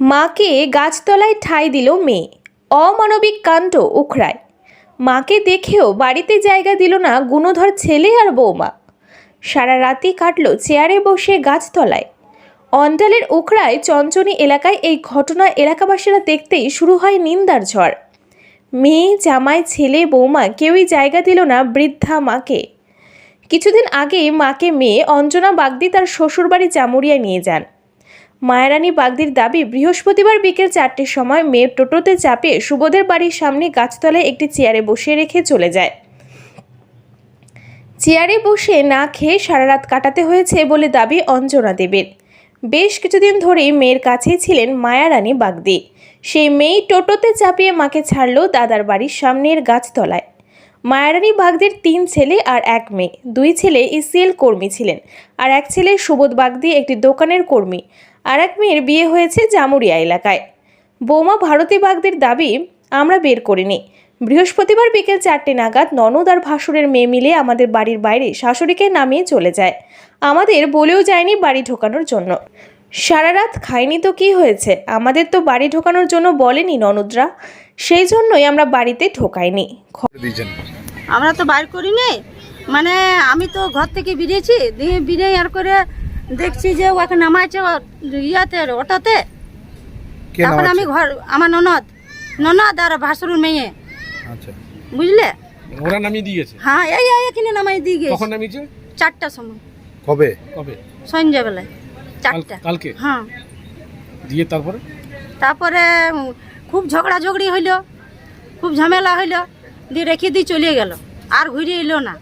মাকে গাছতলায় ঠাঁই দিল মেয়ে। অমানবিক কাণ্ড উখড়ায়। মাকে দেখেও বাড়িতে জায়গা দিল না গুণধর ছেলে আর বৌমা। সারা রাতি কাটল চেয়ারে বসে গাছতলায়। অন্ডালের উখড়ায় চঞ্চনি এলাকায় এই ঘটনা এলাকাবাসীরা দেখতেই শুরু হয় নিন্দার ঝড়। মেয়ে, জামাই, ছেলে, বৌমা কেউই জায়গা দিল না বৃদ্ধা মাকে। কিছুদিন আগে মাকে মেয়ে অঞ্জনা বাগদি তার শ্বশুরবাড়ি জামুরিয়ায় নিয়ে যান। মায়ারানী বাগদির দাবি, বৃহস্পতিবার বিকেল চারটের সময় মেয়ের টোটোতে চাপিয়ে সুবোধের বাড়ির সামনে গাছতলায় একটি চেয়ারে বসিয়ে রেখে চলে যায়। চেয়ারে বসে না খেয়ে সারা রাত কাটাতে হয়েছে বলে দাবি অঞ্জনা দেবের। বেশ কিছুদিন ধরেই মেয়ের কাছেই ছিলেন মায়ারানী বাগদি। সেই মেয়ে টোটোতে চাপিয়ে মাকে ছাড়ল দাদার বাড়ির সামনের গাছতলায়। মায়ারানী বাগদির তিন ছেলে আর এক মেয়ে। দুই ছেলে ইসিএল কর্মী ছিলেন। আর এক ছেলে সুবোধ বাগদি, একটি দোকানের কর্মী। আর এক মেয়ের বিয়ে হয়েছে জামুরিয়া এলাকায়। বৌমা ভারতী বাগদির দাবি আমরা বের করিনি। বৃহস্পতিবার বিকেল চারটে নাগাদ ননদ আর ভাসুরের মেয়ে মিলে আমাদের বাড়ির বাইরে শাশুড়িকে নামিয়ে চলে যায়। আমাদের বলেও যায়নি বাড়ি ঢোকানোর জন্য। সারা রাত খাইনি তো কি হয়েছে? আমাদের তো বাড়ি ঢোকানোর জন্য বলেনি ননদরা। সেই জন্যই আমরা বাড়িতে ঢোকাইনি। আমরা তো বাইর করিনি। মানে আমি তো ঘর থেকে বেরিয়েছি দিয়ে বেরিয়ে আর করে দেখছি যে ওকে নামাইছে ও- ইয়াতে অটোতে। তারপর আমি ঘর আমার ননদ। ননদ আর ভাসুর মেয়ে। আচ্ছা। বুঝলে? ওরা নামিয়ে দিয়েছে হ্যাঁ এই এই এখানে নামাই দিয়ে গেছি। কখন নামিয়েছে? চারটার সময়। কবে? কবে? সন্ধ্যাবেলায় চারটা। কালকে? হ্যাঁ। দিয়ে তারপরে? তারপরে খুব ঝগড়া ঝগড়ি হইল। খুব ঝামেলা হইল। দিয়ে রেখে দিয়ে চলে গেল। আর ঘুরে এলো না।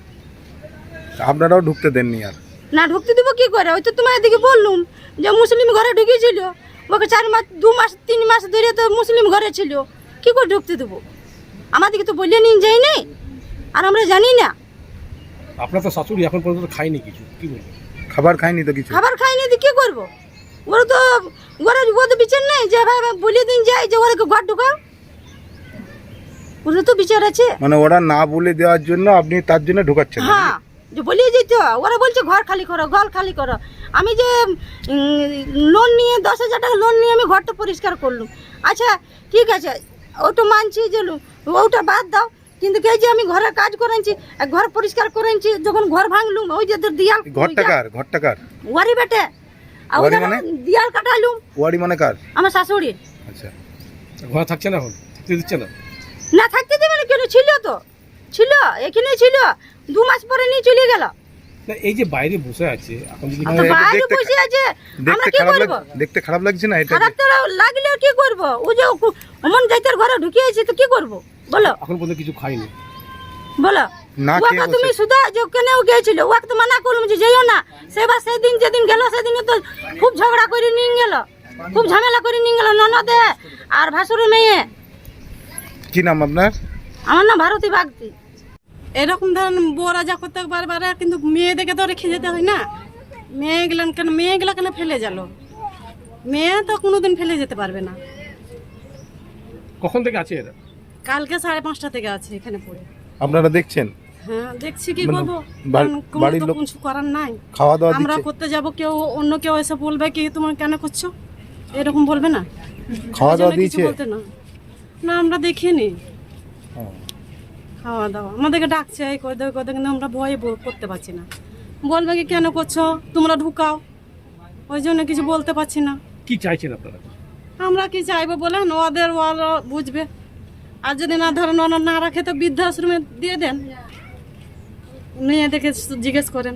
আপনারাও ঢুকতে দেননি আর? না ঢুকতে দেবো কি করে? ওই তো তোমার এদিকে বললুম যে মুসলিম ঘরে ঢুকেছিল। ওকে চার মাস দু মাস তিন মাস ধরে তো মুসলিম ঘরে ছিল। কি করে ঢুকতে দেবো? আমাদেরকে তো বলিয়ে নিন যাই নেই। আর আমরা জানি না। আপনার তো শাশুড়ি এখন পর্যন্ত খায়নি কিছু কি বলব? খাবার খায়নি তো কিছু। খাবার খাইনি দিয়ে কি করব? ওরা তো ওরা ও তো বিচার নেই যে ভাই বলিয়ে দিন যাই যে ওরা ঘর ঢুকাও। ওরা তো বিচার আছে। মানে ওরা না বলে দেওয়ার জন্য আপনি তার জন্য ঢুকাচ্ছেন। হ্যাঁ। যে বলিয়ে যেত ওরা বলছে ঘর খালি করো ঘর খালি করো। আমি যে লোন নিয়ে দশ হাজার টাকা লোন নিয়ে আমি ঘরটা পরিষ্কার করলুম। আচ্ছা ঠিক আছে ওটা মানছি যে ওটা বাদ দাও। কিন্তু কে যে আমি ঘরে কাজ করেছি আর ঘর পরিষ্কার করেছি যখন ঘর ভাঙলুম ওই যে দিয়াল ঘরটা কার? ঘরটা কার? ওয়ারি বেটে। ওয়ারি মানে? দিয়াল কাটালুম ওয়ারি মানে কার? আমার শাশুড়ি। আচ্ছা। ঘরে থাকছে না এখন? থাকতে দিচ্ছে না? না থাকতে দেবে না কেন? ছিল তো। ছিল এখানে ছিল। দু মাস পরে নিয়ে চলে গেল। না এই যে বাইরে বসে আছে এখন যদি বাইরে বসে আছে আমরা কি করব? দেখতে খারাপ লাগছে না এটা খারাপ তো লাগলে কি করব? ও যে অমন যাইতার ঘরে ঢুকিয়েছি তো কি করব? বলো। এখন পর্যন্ত কিছু খায়নি বলো। না ওকে তুমি সুধা যে কেন গিয়েছিল ওকে তো মানা করলাম যে যেও না। সেবার সেদিন যেদিন গেল সেদিনে তো খুব ঝগড়া করে নিয়ে গেল। খুব ঝামেলা করে নিয়ে গেল ননদে আর ভাসুরের মেয়ে। কি নাম আপনার? আমার নাম ভারতী বাগদি। এরকম ধরেন বউরা যা করতে পারে কিন্তু মেয়েদেরকে তো রেখে যেতে হয় না। মেয়েগুলো কেন মেয়েগুলো কেন ফেলে গেল। মেয়ে তো কোনোদিন ফেলে যেতে পারবে না। কখন থেকে আছে এরা? কালকে সাড়ে পাঁচটা থেকে আছে এখানে পড়ে। আপনারা দেখছেন? হ্যাঁ দেখছি কি মানে করব? কোনো বাড়ির লোক- কিছু করার নাই। খাওয়া দাওয়া আমরা করতে যাব কেউ অন্য কেউ এসে বলবে কি তোমার কেন করছ? এরকম বলবে না। খাওয়া দাওয়া দিয়েছে। না। না আমরা দেখিনি। খাওয়া দাওয়া আমাদেরকে ডাকছে এই করে দেবে করে দেবে, কিন্তু আমরা ভয়ে ব- করতে পারছি না বলবে কি কেন করছো তোমরা ঢুকাও ওই জন্য কিছু বলতে পারছি না কি চাইছেন আপনারা আমরা কি চাইবো বলেন ওদের ওরা বুঝবে আর যদি না ধরেন ওনার না রাখে তো বৃদ্ধাশ্রমে দিয়ে দেন মেয়েদেরকে জিজ্ঞেস করেন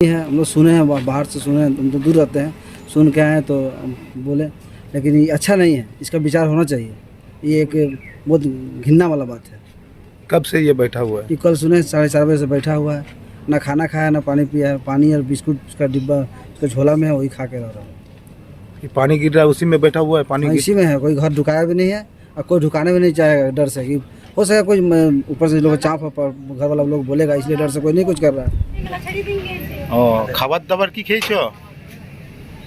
है हम लोग सुने हैं बा- बाहर से सुने हैं हम तो दूर रहते हैं सुन के आए तो हम बोले लेकिन ये अच्छा नहीं है इसका विचार होना चाहिए ये एक बहुत घिनना वाला बात है। कब से ये बैठा हुआ है? ये कल सुने साढ़े चार बजे से बैठा हुआ है। ना खाना खाया ना पानी पिया। है पानी और बिस्कुट का डिब्बा उसका झोला में है वही खा के रह रहा हूँ। पानी गिर रहा है उसी में बैठा हुआ है पानी हाँ, इसी में है। कोई घर ढुकाया भी नहीं है और कोई ढुकाने भी नहीं चाहेगा डर से। कि हो सके कोई ऊपर से लोग चाँप घर वाला लोग बोलेगा इसलिए डर से कोई नहीं कुछ कर रहा। है खबर दबर की खेई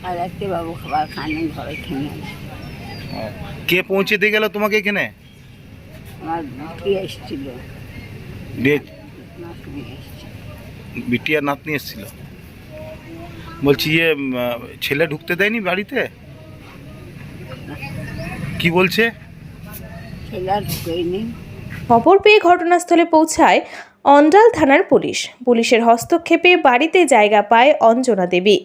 बाबू खबर खाने। কে পৌঁছে দিয়ে গেল তোমাকে এখানে? দিয়ে নাতনি এসেছিল। বলছি ইয়ে উম, ছেলে ঢুকতে দেয়নি বাড়িতে? কি বলছে? খবর পেয়ে ঘটনাস্থলে পৌঁছায় অন্ডাল থানার পুলিশ। পুলিশের হস্তক্ষেপে বাড়িতে জায়গা পায় অঞ্জনা দেবী।